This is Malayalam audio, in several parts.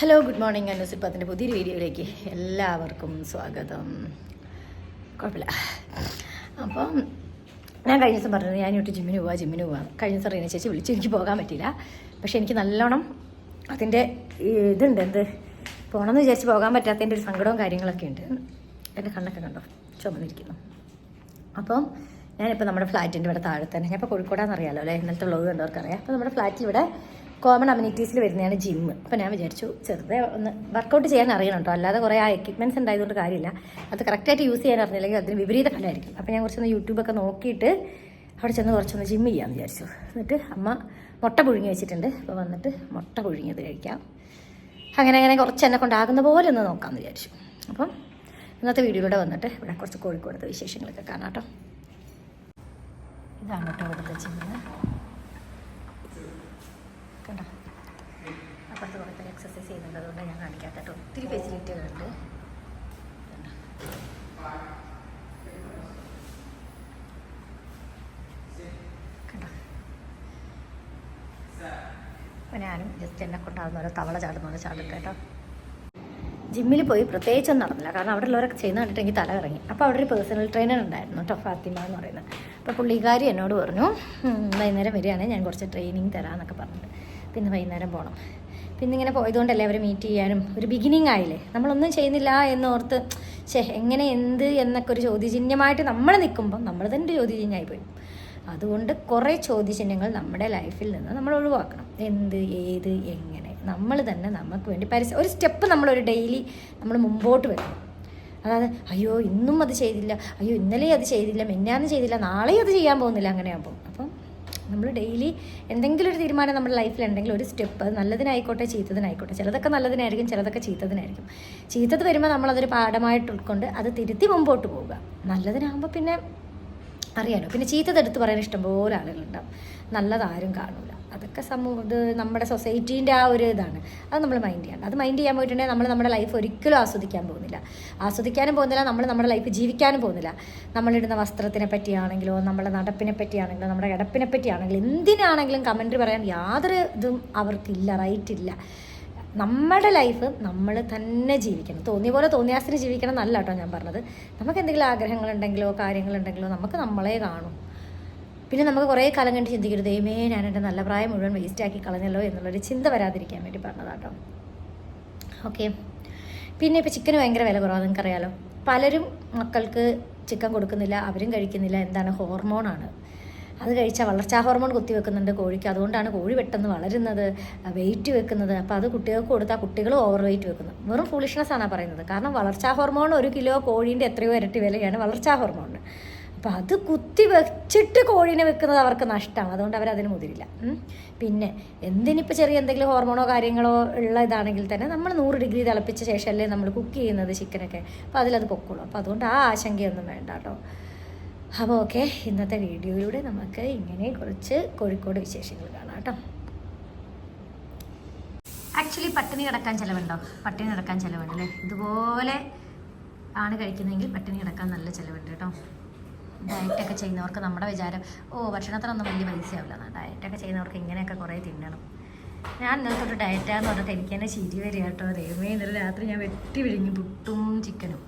ഹലോ ഗുഡ് മോർണിംഗ് അനുസിപ്പത്തിന്റെ പുതിയൊരു വീഡിയോയിലേക്ക് എല്ലാവർക്കും സ്വാഗതം. കുഴപ്പമില്ല. അപ്പം ഞാൻ കഴിഞ്ഞ ദിവസം പറഞ്ഞത് ഞാൻ ഇട്ട് ജിമ്മിന് പോവാം ജിമ്മിന് പോവാം. കഴിഞ്ഞ ദിവസം റീന ചേച്ചി വിളിച്ച് എനിക്ക് പോകാൻ പറ്റില്ല പക്ഷേ എനിക്ക് നല്ലോണം അതിന്റെ ഇതുണ്ട് എന്ത്? പോകണമെന്ന് വിചാരിച്ച് പോകാൻ പറ്റാത്തതിന്റെ ഒരു സങ്കടവും കാര്യങ്ങളൊക്കെ ഉണ്ട്. എന്റെ കണ്ണൊക്കെ കണ്ടോ? ചുമന്നിരിക്കുന്നു. അപ്പം ഞാനിപ്പോൾ നമ്മുടെ ഫ്ലാറ്റിന്റെ ഇവിടെ താഴെ തന്നെ. ഞാനിപ്പോൾ കോഴിക്കോടാന്നറിയാമല്ലോ അല്ലേ? ഇന്നലത്തെ വ്ളോഗ് കണ്ടവർക്കറിയാം. അപ്പോൾ നമ്മുടെ ഫ്ലാറ്റിൽ ഇവിടെ കോമൺ അമ്യൂണിറ്റീസിൽ വരുന്നതാണ് ജിമ്മ് അപ്പോൾ ഞാൻ വിചാരിച്ചു ചെറുതെ ഒന്ന് വർക്കൗട്ട് ചെയ്യാൻ അറിയണം കേട്ടോ അല്ലാതെ കുറേ ആ എക്യുപ്മെന്റ്സ് ഉണ്ടായതുകൊണ്ട് കാര്യമില്ല. അത് കറക്റ്റായിട്ട് യൂസ് ചെയ്യാൻ അറിഞ്ഞില്ലെങ്കിൽ അതിന് വിപരീത ഫലമായിരിക്കും. അപ്പോൾ ഞാൻ കുറച്ചൊന്ന് യൂട്യൂബൊക്കെ നോക്കിയിട്ട് അവിടെ ചെന്ന് കുറച്ചൊന്ന് ജിമ്മ് ചെയ്യാമെന്ന് വിചാരിച്ചു. എന്നിട്ട് അമ്മ മുട്ട പുഴുങ്ങി വെച്ചിട്ടുണ്ട്. അപ്പോൾ വന്നിട്ട് മുട്ട പുഴുങ്ങിയത് കഴിക്കാം. അങ്ങനെ അങ്ങനെ കുറച്ച് എന്നെ കൊണ്ടാകുന്ന പോലെ ഒന്ന് നോക്കാമെന്ന് വിചാരിച്ചു. അപ്പം ഇന്നത്തെ വീഡിയോയിലൂടെ വന്നിട്ട് ഇവിടെ കുറച്ച് കോഴിക്കോടത്തെ വിശേഷങ്ങളൊക്കെ കാണാം കേട്ടോ ഇതാണ് കേട്ടോ ഇവിടുത്തെ ജിമ്മ് കണ്ടോ അപ്പുറത്ത് കുറേ പേര് എക്സസൈസ് ചെയ്യുന്നുണ്ട്. അതുകൊണ്ട് ഞാൻ കാണിക്കാത്ത കേട്ടോ. ഒത്തിരി ഫെസിലിറ്റികളുണ്ട് കണ്ടോ? ഞാനും ജസ്റ്റ് എന്നെ കൊണ്ടാകുന്ന ഓരോ തവള ചാടുന്ന പോലെ ചാടും കേട്ടോ. ജിമ്മിൽ പോയി പ്രത്യേകിച്ചൊന്നും നടന്നില്ല. കാരണം അവിടെ ഉള്ളവരൊക്കെ ചെയ്യുന്ന കണ്ടിട്ട് എനിക്ക് തല ഇറങ്ങി അപ്പോൾ അവിടെ ഒരു പേഴ്സണൽ ട്രെയിനർ ഉണ്ടായിരുന്നു കേട്ടോ ഫാത്തിമ എന്ന് പറയുന്നത് അപ്പോൾ പുള്ളിക്കാരി എന്നോട് പറഞ്ഞു വൈകുന്നേരം വരികയാണെങ്കിൽ ഞാൻ കുറച്ച് ട്രെയിനിങ് തരാമെന്നൊക്കെ പറഞ്ഞിട്ട്. പിന്നെ വൈകുന്നേരം പോകണം പിന്നെ ഇങ്ങനെ പോയതുകൊണ്ടല്ലേ അവരെ മീറ്റ് ചെയ്യാനും? ഒരു ബിഗിനിങ് ആയില്ലേ? നമ്മളൊന്നും ചെയ്യുന്നില്ല എന്നോർത്ത് ഛേ എങ്ങനെ എന്ത് എന്നൊക്കെ ഒരു ചോദ്യചിഹ്നമായിട്ട് നമ്മൾ നിൽക്കുമ്പോൾ നമ്മൾ തന്നെ ചോദ്യചിഹ്നമായി പോയി. അതുകൊണ്ട് കുറേ ചോദ്യചിഹ്നങ്ങൾ നമ്മുടെ ലൈഫിൽ നിന്ന് നമ്മൾ ഒഴിവാക്കണം. എന്ത് ഏത് എങ്ങനെ? നമ്മൾ തന്നെ നമുക്ക് വേണ്ടി പരിസ ഒരു സ്റ്റെപ്പ് നമ്മളൊരു ഡെയിലി നമ്മൾ മുമ്പോട്ട് വരണം അതായത് അയ്യോ ഇന്നും അത് ചെയ്തില്ല. അയ്യോ ഇന്നലെയും അത് ചെയ്തില്ല. മിന്നാന്ന് ചെയ്തില്ല. നാളെയും അത് ചെയ്യാൻ പോകുന്നില്ല. അങ്ങനെയാകുമ്പോൾ അപ്പം നമ്മൾ ഡെയിലി എന്തെങ്കിലും ഒരു തീരുമാനം നമ്മുടെ ലൈഫിൽ ഉണ്ടെങ്കിൽ ഒരു സ്റ്റെപ്പ് അത് നല്ലതിനായിക്കോട്ടെ ചീത്തതിനായിക്കോട്ടെ. ചിലതൊക്കെ നല്ലതിനായിരിക്കും ചിലതൊക്കെ ചീത്തതിനായിരിക്കും. ചീത്തത് വരുമ്പോൾ നമ്മളതൊരു പാഠമായിട്ട് ഉൾക്കൊണ്ട് അത് തിരുത്തി മുമ്പോട്ട് പോവുക. നല്ലതിനാകുമ്പോൾ പിന്നെ അറിയാലോ. പിന്നെ ചീത്തതെടുത്ത് പറയാൻ ഇഷ്ടംപോലെ ആളുകളുണ്ടാവും. നല്ലതാരും കാണൂല. അതൊക്കെ സമൂഹം ഇത് നമ്മുടെ സൊസൈറ്റീന്റെ ആ ഒരു ഇതാണ്. അത് നമ്മൾ മൈൻഡ് ചെയ്യണം അത് മൈൻഡ് ചെയ്യാൻ പോയിട്ടുണ്ടെങ്കിൽ നമ്മൾ നമ്മുടെ ലൈഫ് ഒരിക്കലും ആസ്വദിക്കാൻ പോകുന്നില്ല. ആസ്വദിക്കാനും പോകുന്നില്ല നമ്മൾ നമ്മുടെ ലൈഫ് ജീവിക്കാനും പോകുന്നില്ല. നമ്മളിടുന്ന വസ്ത്രത്തിനെ പറ്റിയാണെങ്കിലോ നമ്മുടെ നടപ്പിനെ പറ്റിയാണെങ്കിലോ നമ്മുടെ ഇടപ്പിനെ പറ്റിയാണെങ്കിലും എന്തിനാണെങ്കിലും കമന്റ് പറയാൻ യാതൊരു ഇതും അവർക്കില്ല റൈറ്റ് ഇല്ല. നമ്മുടെ ലൈഫ് നമ്മൾ തന്നെ ജീവിക്കണം. തോന്നിയ പോലെ തോന്നിയാസിന് ജീവിക്കണം എന്നല്ല കേട്ടോ ഞാൻ പറഞ്ഞത്. നമുക്ക് എന്തെങ്കിലും ആഗ്രഹങ്ങളുണ്ടെങ്കിലോ കാര്യങ്ങളുണ്ടെങ്കിലോ നമുക്ക് നമ്മളെ കാണും. പിന്നെ നമുക്ക് കുറേ കാലം കണ്ട് ചിന്തിക്കരുത്. ദൈവമേ ഞാൻ എന്റെ നല്ല പ്രായം മുഴുവൻ വേസ്റ്റ് ആക്കി കളഞ്ഞല്ലോ എന്നുള്ളൊരു ചിന്ത വരാതിരിക്കാൻ വേണ്ടി പറഞ്ഞതാട്ടോ ഓക്കെ പിന്നെ ഇപ്പോൾ ചിക്കന് ഭയങ്കര വില കുറവാണ് നിങ്ങൾക്കറിയാലോ. പലരും മക്കൾക്ക് ചിക്കൻ കൊടുക്കുന്നില്ല അവരും കഴിക്കുന്നില്ല. എന്താണ്? ഹോർമോണാണ് അത് കഴിച്ചാൽ വളർച്ചാ ഹോർമോൺ കുത്തി വെക്കുന്നുണ്ട് കോഴിക്ക്. അതുകൊണ്ടാണ് കോഴി പെട്ടെന്ന് വളരുന്നത് വെയിറ്റ് വെക്കുന്നത്. അപ്പോൾ അത് കുട്ടികൾക്ക് കൊടുത്താൽ കുട്ടികൾ ഓവർ വെയിറ്റ് വെക്കുന്നു. വെറും ഫൂളിഷ്നെസ് ആണ് പറയുന്നത്. കാരണം വളർച്ചാ ഹോർമോൺ ഒരു കിലോ കോഴീന്റെ എത്രയോ ഇരട്ടി വിലയാണ് വളർച്ചാ ഹോർമോണിന് അപ്പോൾ അത് കുത്തി വെച്ചിട്ട് കോഴീനെ വെക്കുന്നത് അവർക്ക് നഷ്ടമാണ് അതുകൊണ്ട് അവർ അതിന് മുതിരില്ല. പിന്നെ എന്തിനിപ്പോൾ ചെറിയ എന്തെങ്കിലും ഹോർമോണോ കാര്യങ്ങളോ ഉള്ള ഇതാണെങ്കിൽ തന്നെ നമ്മൾ നൂറ് ഡിഗ്രി തിളപ്പിച്ച ശേഷമല്ലേ നമ്മൾ കുക്ക് ചെയ്യുന്നത് ചിക്കനൊക്കെ അപ്പോൾ അതിലത് പൊക്കുള്ളൂ. അപ്പോൾ അതുകൊണ്ട് ആ ആശങ്കയൊന്നും വേണ്ട കേട്ടോ അപ്പോൾ ഓക്കെ ഇന്നത്തെ വീഡിയോയിലൂടെ നമുക്ക് ഇങ്ങനെ കുറച്ച് കോഴിക്കോട് വിശേഷങ്ങൾ കാണാം കേട്ടോ ആക്ച്വലി പട്ടിണി കിടക്കാൻ ചിലവുണ്ടോ? പട്ടിണി കിടക്കാൻ ചിലവുണ്ട് അല്ലേ ഇതുപോലെ ആണ് കഴിക്കുന്നതെങ്കിൽ പട്ടിണി കിടക്കാൻ നല്ല ചിലവുണ്ട് കേട്ടോ ഡയറ്റൊക്കെ ചെയ്യുന്നവർക്ക് നമ്മുടെ വിചാരം ഓ ഭക്ഷണത്തിനൊന്നും വലിയ പൈസയാവില്ല. ഡയറ്റൊക്കെ ചെയ്യുന്നവർക്ക് ഇങ്ങനെയൊക്കെ കുറേ തിന്നണം. ഞാൻ ഇന്നലത്തെ ഒരു ഡയറ്റാന്ന് പറഞ്ഞിട്ട് എനിക്ക് തന്നെ ചിരി വരിക കേട്ടോ. ദൈവമേ ഇന്നലെ രാത്രി ഞാൻ വെട്ടി വിഴുങ്ങി പുട്ടും ചിക്കനും.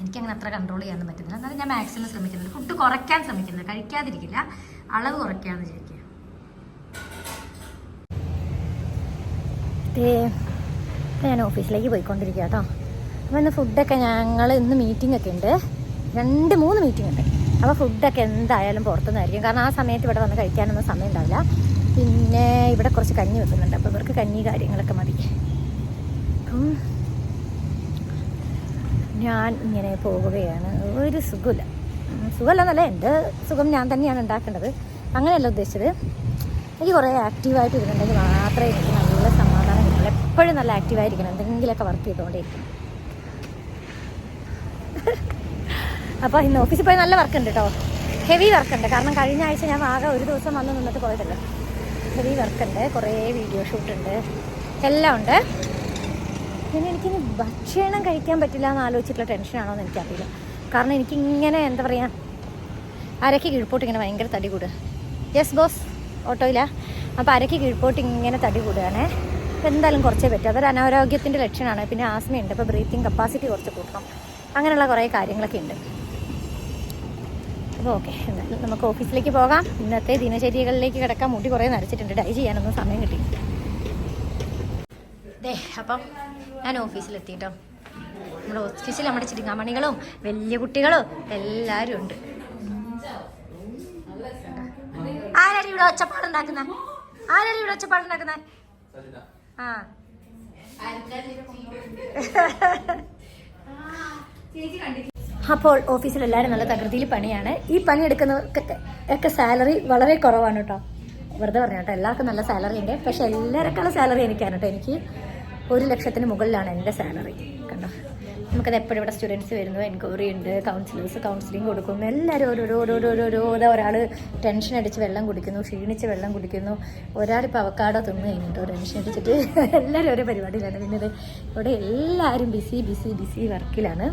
എനിക്കങ്ങനെ അത്ര കൺട്രോൾ ചെയ്യാനൊന്നും പറ്റുന്നില്ല എന്നാലും ഞാൻ മാക്സിമം ശ്രമിക്കുന്നുണ്ട്. ഫുഡ് കുറയ്ക്കാൻ ശ്രമിക്കുന്നത് കഴിക്കാതിരിക്കില്ല. അളവ് കുറയ്ക്കാന്ന് വിചാരിക്കുക. ഞാൻ ഓഫീസിലേക്ക് പോയിക്കൊണ്ടിരിക്കുക കേട്ടോ. അപ്പോൾ ഇന്ന് ഫുഡൊക്കെ ഞങ്ങൾ ഇന്ന് മീറ്റിംഗ് ഒക്കെ ഉണ്ട്. രണ്ട് മൂന്ന് മീറ്റിംഗ് ഉണ്ട്. അപ്പോൾ ഫുഡൊക്കെ എന്തായാലും പുറത്തുനിന്നായിരിക്കും. കാരണം ആ സമയത്ത് ഇവിടെ വന്ന് കഴിക്കാനൊന്നും സമയം ഉണ്ടാവില്ല പിന്നെ ഇവിടെ കുറച്ച് കഞ്ഞി വെക്കുന്നുണ്ട്. അപ്പോൾ ഇവർക്ക് കഞ്ഞി കാര്യങ്ങളൊക്കെ മതി. അപ്പം ഞാൻ ഇങ്ങനെ പോവുകയാണ് ഒരു സുഖമില്ല. സുഖമല്ല സുഖമല്ലെന്നല്ല എന്റെ സുഖം ഞാൻ തന്നെയാണ് ഉണ്ടാക്കേണ്ടത്. അങ്ങനെയല്ല ഉദ്ദേശിച്ചത്. എനിക്ക് കുറേ ആക്റ്റീവായിട്ട് ഇരുന്നുണ്ടെങ്കിൽ മാത്രമേ എനിക്ക് നല്ല സമാധാനം കിട്ടുള്ളൂ. എപ്പോഴും നല്ല ആക്റ്റീവായിരിക്കണം എന്തെങ്കിലുമൊക്കെ വർക്ക് ചെയ്തുകൊണ്ടേയിരിക്കും അപ്പോൾ ഇന്ന് ഓഫീസിൽ പോയി നല്ല വർക്ക് ഉണ്ട് കേട്ടോ ഹെവി വർക്ക് ഉണ്ട്. കാരണം കഴിഞ്ഞ ആഴ്ച ഞാൻ ആകെ ഒരു ദിവസം വന്ന് നിന്നിട്ട് പോയതല്ല. ഹെവി വർക്ക് ഉണ്ട്. കുറേ വീഡിയോ ഷൂട്ട് ഉണ്ട്. എല്ലാം ഉണ്ട്. പിന്നെ എനിക്കിനി ഭക്ഷണം കഴിക്കാൻ പറ്റില്ല എന്ന് ആലോചിച്ചിട്ടുള്ള ടെൻഷനാണോ എന്ന് എനിക്കറിയില്ല. കാരണം എനിക്കിങ്ങനെ എന്താ പറയുക അരക്ക് കീഴ്പോട്ട് ഇങ്ങനെ ഭയങ്കര തടി കൂടുക. യെസ് ബോസ് ഓട്ടോയില്ല അപ്പോൾ അരക്ക് കീഴ്പോട്ട് ഇങ്ങനെ തടി കൂടുകയാണേ. അപ്പോൾ എന്തായാലും കുറച്ചേ പറ്റും. അതൊരു അനാരോഗ്യത്തിന്റെ ലക്ഷണമാണ്. പിന്നെ ആസ്മയുണ്ട്. അപ്പോൾ ബ്രീത്തിങ് കപ്പാസിറ്റി കുറച്ച് കൂട്ടണം. അങ്ങനെയുള്ള കുറേ കാര്യങ്ങളൊക്കെ ഉണ്ട്. അപ്പോൾ ഓക്കെ എന്തായാലും നമുക്ക് ഓഫീസിലേക്ക് പോകാം. ഇന്നത്തെ ദിനചര്യകളിലേക്ക് കിടക്കാൻ മുടി കുറേ നരച്ചിട്ടുണ്ട്. ഡൈ ചെയ്യാനൊന്നും സമയം കിട്ടി. ദേ അപ്പം ഞാൻ ഓഫീസിലെത്തിയിട്ടോ നമ്മുടെ ഓഫീസിൽ നമ്മുടെ ചിരിങ്ങാമണികളും വലിയ കുട്ടികളും എല്ലാവരും ഉണ്ട്. ആരാണ് ഇവിടെ ഒച്ചപ്പാടുണ്ടാക്കുന്ന ആരാണ് ഇവിടെ ഒച്ചപ്പാടുണ്ടാക്കുന്ന ആ. അപ്പോൾ ഓഫീസിൽ എല്ലാവരും നല്ല തകൃതിയിൽ പണിയാണ്. ഈ പണി എടുക്കുന്നവർക്കൊക്കെ ഒക്കെ സാലറി വളരെ കുറവാണ് കേട്ടോ. വെറുതെ പറഞ്ഞു കേട്ടോ എല്ലാവർക്കും നല്ല സാലറി ഉണ്ട്. പക്ഷെ എല്ലാവരെക്കാളും സാലറി എനിക്കാണ് കേട്ടോ. എനിക്ക് ഒരു ലക്ഷത്തിന് മുകളിലാണ് എന്റെ സാലറി. കണ്ടോ? നമുക്കത് എപ്പോഴും ഇവിടെ സ്റ്റുഡൻസ് വരുന്നു എൻക്വയറി ഉണ്ട് കൗൺസിലേഴ്സ് കൗൺസിലിംഗ് കൊടുക്കുന്നു. എല്ലാവരും ഓരോരോ ഓരോരോ ഓരോരോ ഒരാൾ ടെൻഷൻ അടിച്ച് വെള്ളം കുടിക്കുന്നു ക്ഷീണിച്ച് വെള്ളം കുടിക്കുന്നു. ഒരാളിപ്പോൾ അവക്കാടോ തിന്നു കഴിഞ്ഞിട്ടോ ടെൻഷൻ അടിച്ചിട്ട് എല്ലാവരും ഓരോ പരിപാടിയിലാണ്. പിന്നെ ഇവിടെ എല്ലാവരും ബിസി ബിസി ബിസി വർക്കിലാണ്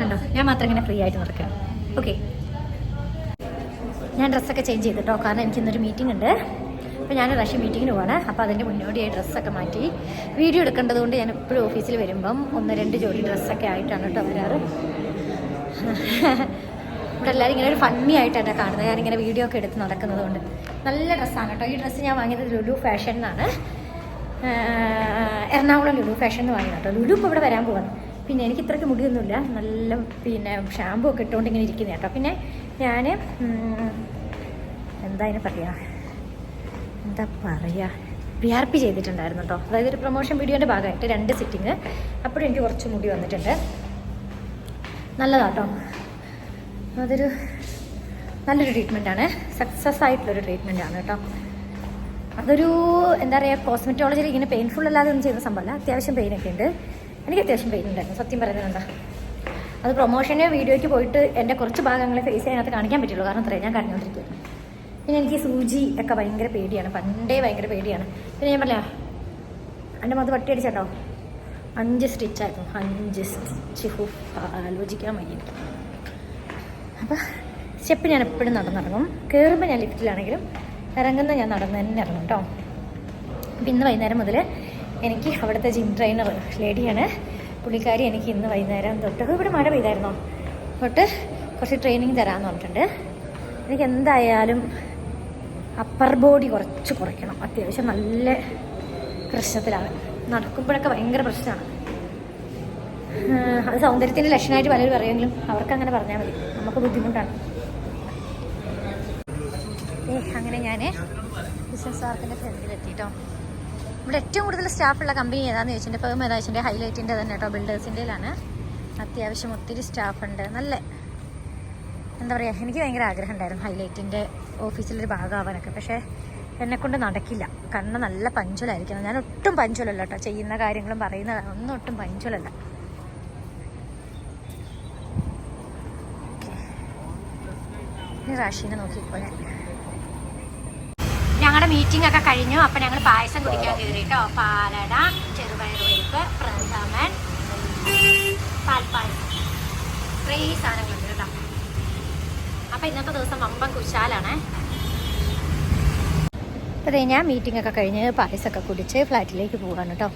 കണ്ടോ? ഞാൻ മാത്രം ഇങ്ങനെ ഫ്രീ ആയിട്ട് നടക്കുകയാണ്. ഓക്കെ ഞാൻ ഡ്രസ്സൊക്കെ ചേഞ്ച് ചെയ്തിട്ടോ? കാരണം എനിക്ക് ഇന്നൊരു മീറ്റിംഗ് ഉണ്ട്. അപ്പോൾ ഞാൻ റഷ്യ മീറ്റിങ്ങിന് പോവാണ്. അപ്പോൾ അതിന്റെ മുന്നോടിയായി ഡ്രസ്സൊക്കെ മാറ്റി. വീഡിയോ എടുക്കേണ്ടതുകൊണ്ട് ഞാൻ എപ്പോഴും ഓഫീസിൽ വരുമ്പം ഒന്ന് രണ്ട് ജോഡി ഡ്രസ്സൊക്കെ ആയിട്ടാണ് കേട്ടോ വരാറ്. ഇവിടെ എല്ലാവരും ഇങ്ങനെ ഒരു ഫണ്ണി ആയിട്ടാണ് കാണുന്നത്. ഞാനിങ്ങനെ വീഡിയോ ഒക്കെ എടുത്ത് നടക്കുന്നത് കൊണ്ട്. നല്ല ഡ്രസ്സാണ് കേട്ടോ. ഈ ഡ്രസ്സ് ഞാൻ വാങ്ങിയത് ലുലു ഫാഷൻ എന്നാണ് എറണാകുളം ലുലു ഫാഷൻ എന്ന് വാങ്ങിയത് കേട്ടോ. ലുലു ഇപ്പോൾ ഇവിടെ വരാൻ പോവാണ്. പിന്നെ എനിക്ക് ഇത്രയ്ക്ക് മുടിയൊന്നുമില്ല. നല്ല പിന്നെ ഷാമ്പു ഒക്കെ ഇട്ടുകൊണ്ട് ഇങ്ങനെ ഇരിക്കുന്നത് കേട്ടോ. പിന്നെ ഞാൻ എന്താ അതിനെ പറയുക എന്താ പറയുക വി ആർ പി ചെയ്തിട്ടുണ്ടായിരുന്നു കേട്ടോ. അതായത് ഒരു പ്രൊമോഷൻ വീഡിയോന്റെ ഭാഗമായിട്ട് രണ്ട് സിറ്റിങ് അപ്പോഴും എനിക്ക് കുറച്ച് മുടി വന്നിട്ടുണ്ട്. നല്ലതാട്ടോ. അതൊരു നല്ലൊരു ട്രീറ്റ്മെന്റാണ് സക്സസ് ആയിട്ടുള്ളൊരു ട്രീറ്റ്മെന്റാണ് കേട്ടോ. അതൊരു എന്താ പറയുക കോസ്മെറ്റോളജിയിൽ ഇങ്ങനെ പെയിൻഫുൾ അല്ലാതെ ഒന്നും ചെയ്യുന്ന സംഭവമല്ല. അത്യാവശ്യം പെയിനൊക്കെ ഉണ്ട്. എനിക്ക് അത്യാവശ്യം പെയിൻ ഉണ്ടായിരുന്നു. സത്യം പറയുന്നത് എന്താ? അത് പ്രൊമോഷന് വീഡിയോയ്ക്ക് പോയിട്ട് എന്റെ കുറച്ച് ഭാഗങ്ങളെ ഫേസ് അതിനകത്ത് കാണിക്കാൻ പറ്റുള്ളൂ. കാരണം അത്രയും ഞാൻ കരഞ്ഞുകൊണ്ടിരിക്കുന്നു പിന്നെ എനിക്ക് സൂചി ഒക്കെ ഭയങ്കര പേടിയാണ്. പണ്ടേ ഭയങ്കര പേടിയാണ്. പിന്നെ ഞാൻ പറയാം എന്റെ മത് വട്ടി അടിച്ചോ അഞ്ച് സ്റ്റിച്ചായിരുന്നു അഞ്ച് സ്റ്റിച്ച് ആലോചിക്കാൻ വയ്യ അപ്പം അപ്പോൾ സ്റ്റെപ്പ് ഞാൻ എപ്പോഴും നടന്നിറങ്ങും. കയറുമ്പോൾ ഞാൻ ലിഫ്റ്റിലാണെങ്കിലും ഇറങ്ങുന്ന ഞാൻ നടന്ന് തന്നെ ഇറങ്ങും കേട്ടോ അപ്പം ഇന്ന് വൈകുന്നേരം മുതൽ എനിക്ക് അവിടുത്തെ ജിം ട്രെയിനർ ലേഡിയാണ്. പുള്ളിക്കാരി എനിക്ക് ഇന്ന് വൈകുന്നേരം തൊട്ട് ഇവിടെ മഴ പെയ്തായിരുന്നോ? തൊട്ട് കുറച്ച് ട്രെയിനിങ് തരാമെന്ന് പറഞ്ഞിട്ടുണ്ട്. എനിക്ക് എന്തായാലും അപ്പർ ബോഡി കുറച്ച് കുറയ്ക്കണം. അത്യാവശ്യം നല്ല പ്രശ്നത്തിലാണ്. നടക്കുമ്പോഴൊക്കെ ഭയങ്കര പ്രശ്നമാണ്. അത് സൗന്ദര്യത്തിന്റെ ലക്ഷണമായിട്ട് പലരും പറയുമെങ്കിലും അവർക്ക് അങ്ങനെ പറഞ്ഞാൽ മതി. നമുക്ക് ബുദ്ധിമുട്ടാണ്. അങ്ങനെ ഞാൻ ബിസിനസ് പാർക്കിന്റെ ഫ്രണ്ടിലെത്തിട്ടോ ഇവിടെ ഏറ്റവും കൂടുതൽ സ്റ്റാഫുള്ള കമ്പനി ഏതാണെന്ന് ചോദിച്ചിട്ടുണ്ട്? ഫേം ഏതാ വെച്ചിട്ടുണ്ടെങ്കിൽ ഹൈലൈറ്റിന്റെ തന്നെ കേട്ടോ ബിൽഡേഴ്സിന്റെയിലാണ് അത്യാവശ്യം ഒത്തിരി സ്റ്റാഫുണ്ട്. നല്ല എന്താ പറയുക എനിക്ക് ഭയങ്കര ആഗ്രഹം ഉണ്ടായിരുന്നു ഹൈലൈറ്റിന്റെ ഓഫീസിലൊരു ഭാഗമാവാനൊക്കെ. പക്ഷേ എന്നെക്കൊണ്ട് നടക്കില്ല. കണ്ണ് നല്ല പഞ്ചുലായിരിക്കണം. ഞാൻ ഒട്ടും പഞ്ചുലല്ല കേട്ടോ. ചെയ്യുന്ന കാര്യങ്ങളും പറയുന്ന ഒന്നും ഒട്ടും പഞ്ചുലല്ല. റാഷീനെ നോക്കിക്കോ ഞാൻ. ഞങ്ങളുടെ മീറ്റിംഗ് ഒക്കെ കഴിഞ്ഞു. അപ്പൊ ഞങ്ങൾ പായസം കുടിക്കാൻ കയറി കേട്ടോ പാലട ചെറുപയർ പരിപ്പ് പ്രഥമൻ പാൽപ്പായസം ഇത്രയും സാധനങ്ങളുണ്ട് കേട്ടോ. അപ്പൊ ഇന്നത്തെ ദിവസം വമ്പൻ കുശാലാണ്. അതെ ഞാൻ മീറ്റിംഗ് ഒക്കെ കഴിഞ്ഞ് പായസമൊക്കെ കുടിച്ച് ഫ്ലാറ്റിലേക്ക് പോവാണ് കേട്ടോ.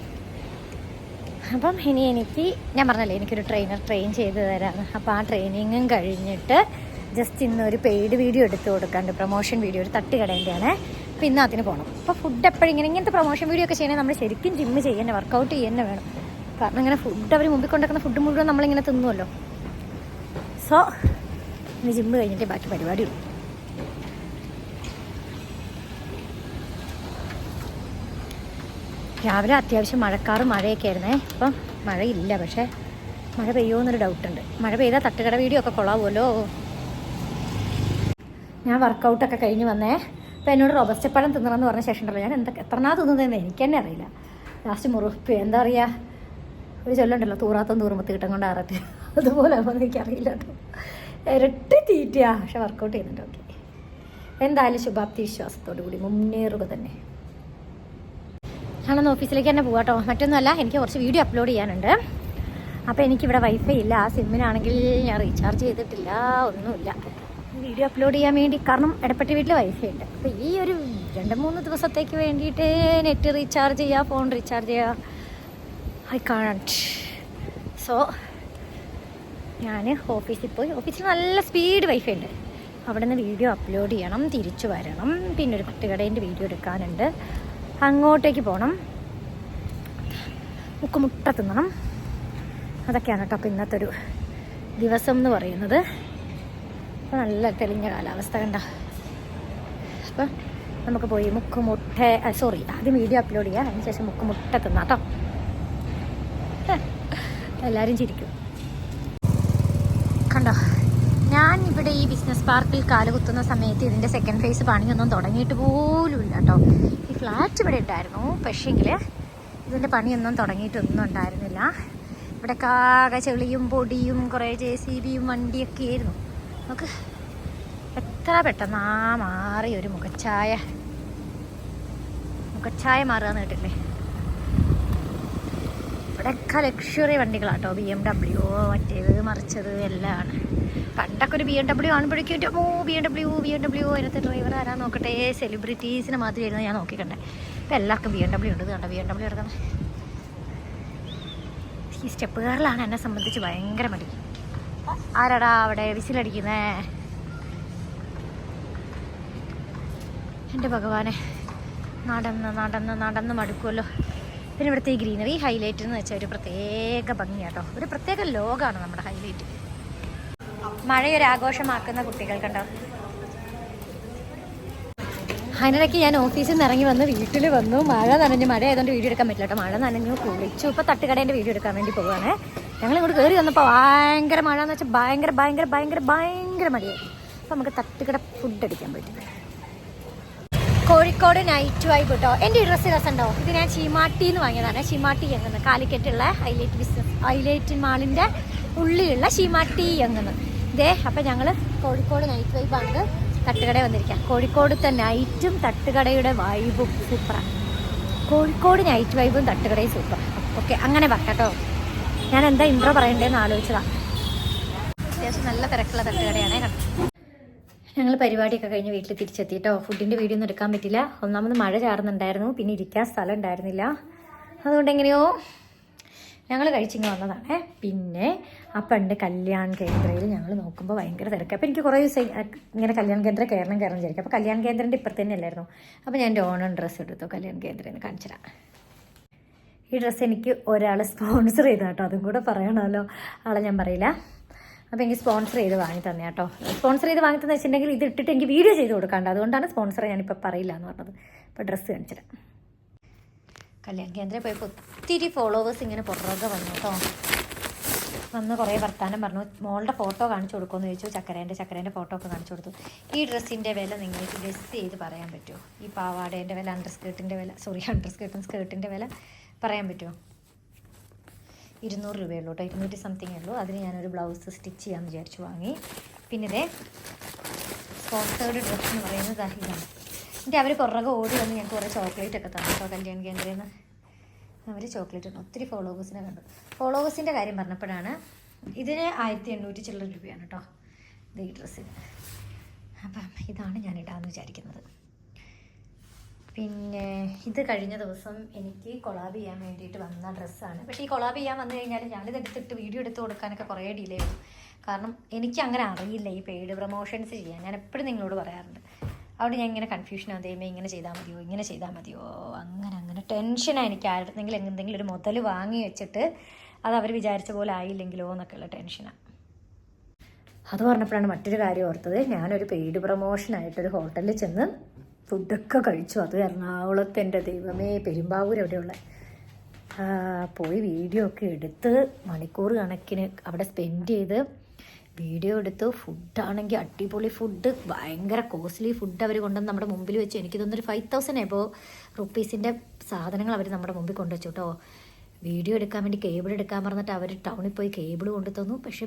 അപ്പം ഇനി എനിക്ക് ഞാൻ പറഞ്ഞല്ലേ എനിക്കൊരു ട്രെയിനർ ട്രെയിൻ ചെയ്ത് തരാമെന്ന് അപ്പോൾ ആ ട്രെയിനിങ്ങും കഴിഞ്ഞിട്ട് ജസ്റ്റ് ഇന്നൊരു പെയ്ഡ് വീഡിയോ എടുത്ത് കൊടുക്കാണ്ട് പ്രൊമോഷൻ വീഡിയോ ഒരു തട്ടുകടേന്റെയാണ്. അപ്പോൾ ഇന്ന് അതിന് പോകണം അപ്പോൾ ഫുഡ് എപ്പോഴും ഇങ്ങനെ ഇങ്ങനത്തെ പ്രൊമോഷൻ വീഡിയോ ഒക്കെ ചെയ്യണേ നമ്മൾ ശരിക്കും ജിമ്മ് ചെയ്യുന്ന വർക്കൗട്ട് ചെയ്യുന്ന വേണം. കാരണം ഇങ്ങനെ ഫുഡ് അവർ മുമ്പിൽ കൊണ്ടിരിക്കുന്ന ഫുഡ് മുഴുവൻ നമ്മളിങ്ങനെ തിന്നുമല്ലോ സോ ഇനി ജിമ്മ് കഴിഞ്ഞിട്ട് ബാക്കി പരിപാടി ഉള്ളൂ രാവിലെ അത്യാവശ്യം മഴക്കാറ് മഴയൊക്കെ ആയിരുന്നേ. ഇപ്പം മഴയില്ല പക്ഷേ മഴ പെയ്യുമോ എന്നൊരു ഡൗട്ടുണ്ട് മഴ പെയ്താൽ തട്ടുകട വീഡിയോ ഒക്കെ കൊള്ളാവുമല്ലോ ഞാൻ വർക്കൗട്ടൊക്കെ കഴിഞ്ഞ് വന്നേ. അപ്പോൾ എന്നോട് റോബസ്റ്റപ്പഴം തിന്നണമെന്ന് പറഞ്ഞ ശേഷം ഉണ്ടല്ലോ ഞാൻ എന്താ എത്രനാ തിന്നതെന്ന് എനിക്ക് തന്നെ അറിയില്ല. ലാസ്റ്റ് മുറുപ്പ് എന്താ പറയുക ഒരു ചൊല്ലുണ്ടല്ലോ തൂറാത്തം തൂറുമ്പത്ത് കിട്ടും കൊണ്ട് ആറട്ടെ. അതുപോലെ എനിക്കറിയില്ല കേട്ടോ. ഇരട്ടി തീറ്റയാ. പക്ഷെ വർക്കൗട്ട് ചെയ്യുന്നുണ്ട്. ഓക്കെ എന്തായാലും ശുഭാപ്തി വിശ്വാസത്തോടു കൂടി മുന്നേറുക തന്നെ. ഞാനൊന്ന് ഓഫീസിലേക്ക് തന്നെ പോകാം കേട്ടോ മറ്റൊന്നുമല്ല എനിക്ക് കുറച്ച് വീഡിയോ അപ്ലോഡ് ചെയ്യാനുണ്ട്. അപ്പോൾ എനിക്കിവിടെ വൈഫൈ ഇല്ല. ആ സിമ്മിനാണെങ്കിൽ ഞാൻ റീചാർജ് ചെയ്തിട്ടില്ല. ഒന്നുമില്ല. വീഡിയോ അപ്ലോഡ് ചെയ്യാൻ വേണ്ടി കാരണം എടപ്പട്ടി വീട്ടിൽ വൈഫൈ ഉണ്ട്. അപ്പോൾ ഈ ഒരു രണ്ട് മൂന്ന് ദിവസത്തേക്ക് വേണ്ടിയിട്ട് നെറ്റ് റീചാർജ് ചെയ്യുക ഫോൺ റീചാർജ് ചെയ്യുക ഐ കാണട്ട് സോ ഞാൻ ഓഫീസിൽ പോയി. ഓഫീസിൽ നല്ല സ്പീഡ് വൈഫൈ ഉണ്ട്. അവിടെ നിന്ന് വീഡിയോ അപ്ലോഡ് ചെയ്യണം തിരിച്ചു വരണം. പിന്നെ ഒരു കുട്ടികടേന്റെ വീഡിയോ എടുക്കാനുണ്ട്. അങ്ങോട്ടേക്ക് പോകണം മുക്കുമുട്ട തിന്നണം. അതൊക്കെയാണ് കേട്ടോ ഇന്നത്തെ ഒരു ദിവസം എന്ന് പറയുന്നത്. നല്ല തെളിഞ്ഞ കാലാവസ്ഥ കണ്ട. അപ്പം നമുക്ക് പോയി മുക്കുമുട്ട സോറി ആദ്യം വീഡിയോ അപ്ലോഡ് ചെയ്യാം. അതിന് ശേഷം മുക്കുമുട്ട തിന്നാം കേട്ടോ എല്ലാവരും ചിരിക്കും. കണ്ടോ? ഞാൻ ഇവിടെ ഈ ബിസിനസ് പാർക്കിൽ കാലുകുത്തുന്ന സമയത്ത് ഇതിന്റെ സെക്കൻഡ് ഫേസ് പണിയൊന്നും തുടങ്ങിയിട്ട് പോലും ഇല്ല കേട്ടോ ഈ ഫ്ലാറ്റ് ഇവിടെ ഉണ്ടായിരുന്നു പക്ഷേങ്കിൽ ഇതിന്റെ പണിയൊന്നും തുടങ്ങിയിട്ടൊന്നും ഉണ്ടായിരുന്നില്ല. ഇവിടെ കാകെ ചെളിയും പൊടിയും കുറേ ജെ സി ബിയും വണ്ടിയൊക്കെ ആയിരുന്നു. നമുക്ക് എത്ര പെട്ടെന്ന് ആ മാറി ഒരു മുഖച്ഛായ. മുഖച്ഛായ മാറുക കേട്ടില്ലേ ഇവിടെയൊക്കെ ലക്ഷറി വണ്ടികളാട്ടോ. ബി എം ഡബ്ല്യു മറ്റേത് മറിച്ചത് എല്ലാമാണ്. പണ്ടൊക്കെ ഒരു ബി എം ഡബ്ല്യു കാണുമ്പോഴേക്കും ഓ B M W B M W അതിനകത്ത് ഡ്രൈവർ ആരാ നോക്കട്ടെ? സെലിബ്രിറ്റീസിനെ മാതിരിയായിരുന്നു ഞാൻ നോക്കിക്കണ്ടേ. ഇപ്പം എല്ലാവർക്കും ബി എം ഡബ്ല്യു ഉണ്ട്. കണ്ടോ ബി എം ഡബ്ല്യു എടുക്കുന്നത്? ഈ സ്റ്റെപ്പുകാരിലാണ് എന്നെ സംബന്ധിച്ച് ഭയങ്കര മടി. ആരാടാ അവിടെ വിസിലടിക്കുന്നേ? എന്റെ ഭഗവാനെ നടന്ന് നടന്ന് നടന്ന് മടുക്കുമല്ലോ പിന്നെ ഇവിടുത്തെ ഈ ഗ്രീനറി ഹൈലൈറ്റ് എന്ന് വെച്ചാൽ ഒരു പ്രത്യേക ഭംഗിയാട്ടോ. ഒരു പ്രത്യേക ലോകമാണ് നമ്മുടെ ഹൈലൈറ്റ്. മഴയൊരു ആഘോഷമാക്കുന്ന കുട്ടികൾ കണ്ടോ? അതിനിടയ്ക്ക് ഞാൻ ഓഫീസിൽ നിന്ന് ഇറങ്ങി വന്ന് വീട്ടിൽ വന്നു. മഴ നനഞ്ഞു മഴ ആയതുകൊണ്ട് വീഡിയോ എടുക്കാൻ പറ്റില്ല കേട്ടോ. മഴ നനഞ്ഞു കുളിച്ചു. ഇപ്പോൾ തട്ടുകടേന്റെ വീഡിയോ എടുക്കാൻ വേണ്ടി പോവുകയാണ് ഞങ്ങൾ ഇങ്ങോട്ട് കയറി വന്നപ്പോൾ ഭയങ്കര മഴ എന്ന് വെച്ചാൽ ഭയങ്കര ഭയങ്കര ഭയങ്കര ഭയങ്കര മഴയായിരുന്നു അപ്പോൾ നമുക്ക് തട്ടുകട ഫുഡ് അടിക്കാൻ പറ്റും കോഴിക്കോട് നൈറ്റ് വൈബ് കേട്ടോ എന്റെ ഈ ഡ്രസ്സ് രസമുണ്ടോ ഇത് ഞാൻ ചീമാട്ടി എന്ന് വാങ്ങിയതാണ്. ചീമാട്ടി എങ്ങുന്ന്? കാലിക്കറ്റുള്ള ഹൈലൈറ്റ് ബിസിനസ് ഹൈലൈറ്റ് മാളിന്റെ ഉള്ളിലുള്ള ചീമാട്ടി എങ്ങുന്ന്. ഇതേ അപ്പം ഞങ്ങൾ കോഴിക്കോട് നൈറ്റ് വൈബാണ് തട്ടുകട വന്നിരിക്കുക കോഴിക്കോടത്തെ നൈറ്റും തട്ടുകടയുടെ വൈബും സൂപ്പറാണ് കോഴിക്കോട് നൈറ്റ് വൈബും തട്ടുകടയും സൂപ്പർ ഓക്കെ അങ്ങനെ പറയാട്ടോ ഞാൻ എന്താ ഇൻട്രോ പറയണ്ടേന്ന് ആലോചിച്ചതാണ് അത്യാവശ്യം നല്ല തിരക്കുള്ള തട്ടുകടയാണ് ഞങ്ങൾ പരിപാടിയൊക്കെ കഴിഞ്ഞ് വീട്ടിൽ തിരിച്ചെത്തിയിട്ടോ ഫുഡിന്റെ വീഡിയോ ഒന്നും എടുക്കാൻ പറ്റില്ല. ഒന്നാമത് മഴ ചാറുന്നുണ്ടായിരുന്നു. പിന്നെ ഇരിക്കാൻ സ്ഥലം ഉണ്ടായിരുന്നില്ല അതുകൊണ്ട് എങ്ങനെയോ ഞങ്ങൾ കഴിച്ചിങ്ങ് വന്നതാണ്. പിന്നെ ആ പണ്ട് കല്യാൺ കേന്ദ്രയിൽ ഞങ്ങൾ നോക്കുമ്പോൾ ഭയങ്കര തിരക്ക്. അപ്പോൾ എനിക്ക് കുറേ ദിവസം ഇങ്ങനെ കല്യാൺ കേന്ദ്രം കയറണം കയറണം വിചാരിക്കും. അപ്പോൾ കല്യാൺ കേന്ദ്രന്റെ ഇപ്പുറത്ത് തന്നെ അല്ലായിരുന്നു. അപ്പോൾ ഞാൻ എന്റെ ഓണം ഡ്രസ്സ് എടുത്തു കല്യാൺ കേന്ദ്രം എന്ന് കാണിച്ചിരാം ഈ ഡ്രസ്സ് എനിക്ക് ഒരാൾ സ്പോൺസർ ചെയ്ത കേട്ടോ അതും കൂടെ പറയണമല്ലോ. ആളെ ഞാൻ പറയില്ല. അപ്പോൾ എനിക്ക് സ്പോൺസർ ചെയ്ത് വാങ്ങി തന്നെ കേട്ടോ സ്പോൺസർ ചെയ്ത് വാങ്ങി തന്നെ വെച്ചിട്ടുണ്ടെങ്കിൽ ഇത് ഇട്ടിട്ട് എനിക്ക് വീഡിയോ ചെയ്ത് കൊടുക്കാണ്ട്. അതുകൊണ്ടാണ് സ്പോൺസർ ഞാനിപ്പോൾ പറയില്ല എന്ന് പറഞ്ഞത്. അപ്പോൾ ഡ്രസ്സ് കാണിച്ചിട്ട്. കല്യാൺ കേന്ദ്രം പോയപ്പോൾ ഒത്തിരി ഫോളോവേഴ്സ് ഇങ്ങനെ പുറകെ വന്നു കേട്ടോ വന്ന് കുറേ വർത്താനം പറഞ്ഞു. മോളുടെ ഫോട്ടോ കാണിച്ചു കൊടുക്കുമെന്ന് ചോദിച്ചു. ചക്കരേന്റെ ചക്കരേന്റെ ഫോട്ടോ ഒക്കെ കാണിച്ചു കൊടുത്തു. ഈ ഡ്രസ്സിന്റെ വില നിങ്ങൾക്ക് ഗസ് ചെയ്ത് പറയാൻ പറ്റുമോ? ഈ പാവാടേന്റെ വില അണ്ടർ സ്കേർട്ടിന്റെ വില സോറി അണ്ടർ സ്കേർട്ടും സ്കേർട്ടിന്റെ വില. പറയാൻ പറ്റുമോ? ഇരുന്നൂറ് രൂപയുള്ളൂ കേട്ടോ. ഇരുന്നൂറ്റി സംതിങ് ഉള്ളൂ. അതിന് ഞാനൊരു ബ്ലൗസ് സ്റ്റിച്ച് ചെയ്യാമെന്ന് വിചാരിച്ചു വാങ്ങി. പിന്നെ ഇതേ സ്പോൺസേർഡ് ഡ്രസ്സ് എന്ന് പറയുന്നത് ഇതാണ്. എന്നിട്ട് അവർ പുറകെ ഓടി വന്ന് ഞങ്ങൾക്ക് കുറേ ചോക്ലേറ്റ് ഒക്കെ തന്നു കേട്ടോ കല്യാൺ കേന്ദ്രയിൽ നിന്ന് അവർ ചോക്ലേറ്റ് തന്നു ഒത്തിരി ഫോളോവേഴ്സിനെ കണ്ടു. ഫോളോവേഴ്സിന്റെ കാര്യം പറഞ്ഞപ്പോഴാണ് ഇതിന് ആയിരത്തി എണ്ണൂറ്റി ചില്ലറ രൂപയാണ് കേട്ടോ ഈ ഡ്രസ്സിന് അപ്പം ഇതാണ് ഞാൻ ഇടാമെന്ന് വിചാരിക്കുന്നത്. പിന്നെ ഇത് കഴിഞ്ഞ ദിവസം എനിക്ക് കൊളാബ് ചെയ്യാൻ വേണ്ടിയിട്ട് വന്ന ഡ്രസ്സാണ്. പക്ഷേ ഈ കൊളാബ് ചെയ്യാൻ വന്നു കഴിഞ്ഞാൽ ഞാനിത് എടുത്തിട്ട് വീഡിയോ എടുത്ത് കൊടുക്കാനൊക്കെ കുറേ ഡിലേ ആവും. കാരണം എനിക്ക് അങ്ങനെ അറിയില്ല ഈ പെയ്ഡ് പ്രൊമോഷൻസ് ചെയ്യാൻ. ഞാൻ എപ്പോഴും നിങ്ങളോട് പറയാറുണ്ട്. അവിടെ ഞാൻ ഇങ്ങനെ കൺഫ്യൂഷൻ ആവും. ഇങ്ങനെ ചെയ്താൽ മതിയോ ഇങ്ങനെ ചെയ്താൽ മതിയോ. അങ്ങനെ അങ്ങനെ ടെൻഷനാണ് എനിക്ക്. ആരുടെങ്കിലും എന്തെങ്കിലും ഒരു മുതൽ വാങ്ങി വെച്ചിട്ട് അത് അവർ വിചാരിച്ച പോലെ ആയില്ലെങ്കിലോ എന്നൊക്കെയുള്ള ടെൻഷനാണ് അത് പറഞ്ഞപ്പോഴാണ് മറ്റൊരു കാര്യം ഓർത്തത്. ഞാനൊരു പെയ്ഡ് പ്രൊമോഷനായിട്ടൊരു ഹോട്ടലിൽ ചെന്ന് ഫുഡൊക്കെ കഴിച്ചു. അത് എറണാകുളത്ത് എന്റെ ദൈവമേ പെരുമ്പാവൂർ എവിടെയുള്ള പോയി വീഡിയോ ഒക്കെ എടുത്ത് മണിക്കൂർ കണക്കിന് അവിടെ സ്പെൻഡ് ചെയ്ത് വീഡിയോ എടുത്ത്. ഫുഡാണെങ്കിൽ അടിപൊളി ഫുഡ് ഭയങ്കര കോസ്റ്റ്ലി ഫുഡ് അവർ കൊണ്ടുവന്ന് നമ്മുടെ മുമ്പിൽ വെച്ച് എനിക്ക് തോന്നുന്നൊരു ഫൈവ് തൗസൻഡ് എബോ റുപ്പീസിന്റെ സാധനങ്ങൾ അവർ നമ്മുടെ മുമ്പിൽ കൊണ്ടുവച്ചു കേട്ടോ. വീഡിയോ എടുക്കാൻ വേണ്ടി കേബിൾ എടുക്കാൻ പറഞ്ഞിട്ട് അവർ ടൗണിൽ പോയി കേബിൾ കൊണ്ടു തന്നു. പക്ഷേ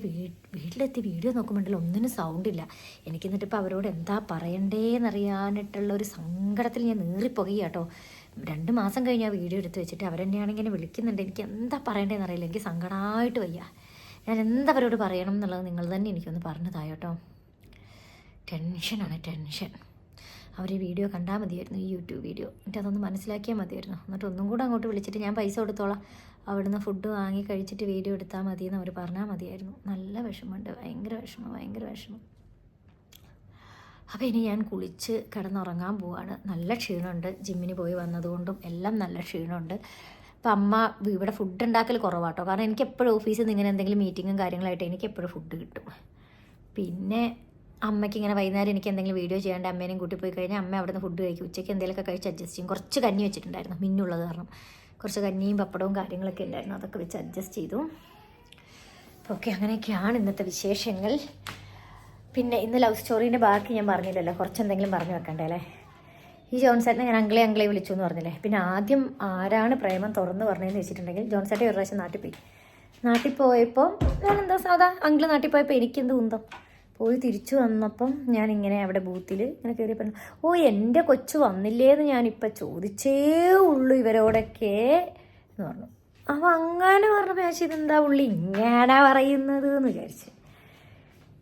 വീട്ടിലെത്തി വീഡിയോ നോക്കുമ്പോൾ ഒന്നിനും സൗണ്ട് ഇല്ല. എനിക്ക് എന്നിട്ട് ഇപ്പോൾ അവരോട് എന്താ പറയണ്ടേന്നറിയാനായിട്ടുള്ള ഒരു സങ്കടത്തിൽ ഞാൻ നീറിപ്പോകുക കേട്ടോ രണ്ട് മാസം കഴിഞ്ഞ് ആ വീഡിയോ എടുത്ത് വെച്ചിട്ട് അവരെന്നെയാണെങ്കിൽ ഇങ്ങനെ വിളിക്കുന്നുണ്ട്. എനിക്ക് എന്താ പറയണ്ടേന്നറിയില്ല. എനിക്ക് സങ്കടമായിട്ട് വയ്യ. ഞാൻ എന്താ അവരോട് പറയണം എന്നുള്ളത് നിങ്ങൾ തന്നെ എനിക്കൊന്ന് പറഞ്ഞതായോട്ടോ ടെൻഷനാണ് ടെൻഷൻ അവർ വീഡിയോ കണ്ടാൽ മതിയായിരുന്നു ഈ യൂട്യൂബ് വീഡിയോ എന്നിട്ട് അതൊന്ന് മനസ്സിലാക്കിയാൽ മതിയായിരുന്നു. എന്നിട്ട് ഒന്നും കൂടെ അങ്ങോട്ട് വിളിച്ചിട്ട് ഞാൻ പൈസ കൊടുത്തോളാം. അവിടുന്ന് ഫുഡ് വാങ്ങി കഴിച്ചിട്ട് വീഡിയോ എടുത്താൽ എന്ന് അവർ പറഞ്ഞാൽ മതിയായിരുന്നു. നല്ല വിഷമമുണ്ട്. ഭയങ്കര വിഷമം ഭയങ്കര വിഷമം. അപ്പോൾ ഇനി ഞാൻ കുളിച്ച് കിടന്നുറങ്ങാൻ പോവാണ്. നല്ല ക്ഷീണമുണ്ട്. ജിമ്മിന് പോയി വന്നതുകൊണ്ടും എല്ലാം നല്ല ക്ഷീണമുണ്ട്. അപ്പം അമ്മ ഇവിടെ ഫുഡ് ഉണ്ടാക്കൽ കുറവാട്ടോ. കാരണം എനിക്ക് എപ്പോഴും ഓഫീസിൽ നിന്ന് ഇങ്ങനെ എന്തെങ്കിലും മീറ്റിങ്ങും കാര്യങ്ങളായിട്ട് എനിക്ക് എപ്പോഴും ഫുഡ് കിട്ടും. പിന്നെ അമ്മയ്ക്ക് ഇങ്ങനെ വൈകുന്നേരം എനിക്ക് എന്തെങ്കിലും വീഡിയോ ചെയ്യാണ്ട് അമ്മേനെയും കൂട്ടി പോയി കഴിഞ്ഞാൽ അമ്മ അവിടെ നിന്ന് ഫുഡ് കഴിക്കും. ഉച്ചയ്ക്ക് എന്തെങ്കിലുമൊക്കെ കഴിച്ച് അഡ്ജസ്റ്റ് ചെയ്യും. കുറച്ച് കഞ്ഞി വെച്ചിട്ടുണ്ടായിരുന്നു. മിന്നുള്ളത് കാരണം. കുറച്ച് കഞ്ഞിയും പപ്പടവും കാര്യങ്ങളൊക്കെ ഉണ്ടായിരുന്നു. അതൊക്കെ വെച്ച് അഡ്ജസ്റ്റ് ചെയ്തു. ഓക്കെ അങ്ങനെയൊക്കെയാണ് ഇന്നത്തെ വിശേഷങ്ങൾ. പിന്നെ ഇന്ന് ലവ് സ്റ്റോറീന്റെ ബാക്കി ഞാൻ പറഞ്ഞില്ലല്ലോ. കുറച്ചെന്തെങ്കിലും പറഞ്ഞു വെക്കണ്ടേ അല്ലേ? ഈ ജോൺസേട്ടനെ ഞാൻ അങ്കിളെ അങ്കിളെ വിളിച്ചു എന്ന് പറഞ്ഞില്ലേ? പിന്നെ ആദ്യം ആരാണ് പ്രേമം തുറന്ന് പറഞ്ഞതെന്ന് വെച്ചിട്ടുണ്ടെങ്കിൽ ജോൺസേട്ടൻ ഒരു പ്രാവശ്യം നാട്ടിൽ പോയി. നാട്ടിൽ പോയപ്പോൾ ഞാൻ എന്താ സാധാ അങ്കിൾ നാട്ടിൽ പോയപ്പോൾ എനിക്കെന്ത് ഉന്തം? പോയി തിരിച്ചു വന്നപ്പം ഞാൻ ഇങ്ങനെ അവിടെ ബൂത്തിൽ ഇങ്ങനെ കയറി പറഞ്ഞു ഓ എന്റെ കൊച്ചു വന്നില്ലേന്ന് ഞാനിപ്പോൾ ചോദിച്ചേ ഉള്ളൂ ഇവരോടൊക്കെ എന്ന് പറഞ്ഞു. അപ്പോൾ അങ്ങനെ പറഞ്ഞപ്പോൾ ഞാൻ ഇതെന്താ ഉള്ളി ഇങ്ങനെ പറയുന്നത്? എന്ന് വിചാരിച്ച്.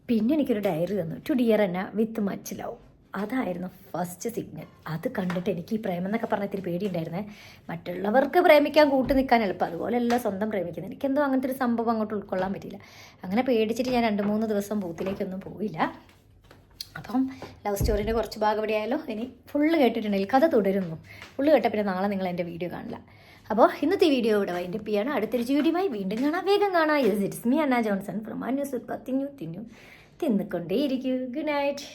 പിന്നെ എനിക്കൊരു ഡയറി തന്നു ടു ഡിയർ എന്ന വിത്ത് മച്ച് ലവ് അതായിരുന്നു ഫസ്റ്റ് സിഗ്നൽ അത് കണ്ടിട്ട് എനിക്ക് ഈ പ്രേമം എന്നൊക്കെ പറഞ്ഞ ഇത്തിരി പേടിയുണ്ടായിരുന്നേ. മറ്റുള്ളവർക്ക് പ്രേമിക്കാൻ കൂട്ട് നിൽക്കാൻ എളുപ്പം. അതുപോലെയല്ല സ്വന്തം പ്രേമിക്കുന്നത്. എനിക്കെന്തോ അങ്ങനത്തെ ഒരു സംഭവം അങ്ങോട്ട് ഉൾക്കൊള്ളാൻ പറ്റിയില്ല. അങ്ങനെ പേടിച്ചിട്ട് ഞാൻ രണ്ട് മൂന്ന് ദിവസം ബൂത്തിലേക്കൊന്നും പോയില്ല. അപ്പം ലവ് സ്റ്റോറിന്റെ കുറച്ച് ഭാഗം ഇവിടെ ആയാലോ ഇനി ഫുള്ള് കേട്ടിട്ടുണ്ടെങ്കിൽ കഥ തുടരുന്നു. ഫുള്ള് കേട്ട പിന്നെ നാളെ നിങ്ങൾ എന്റെ വീഡിയോ കാണില്ല അപ്പോൾ ഇന്നത്തെ വീഡിയോ ഇവിടെ വൈൻഡപ്പ് ചെയ്യാണ് അടുത്തൊരു വീഡിയോയുമായി വീണ്ടും കാണാം. വേഗം കാണാം. It's me Anna Johnson from news പത്തിഞ്ഞു തിന്നു തിന്നുകൊണ്ടേയിരിക്കൂ. Good night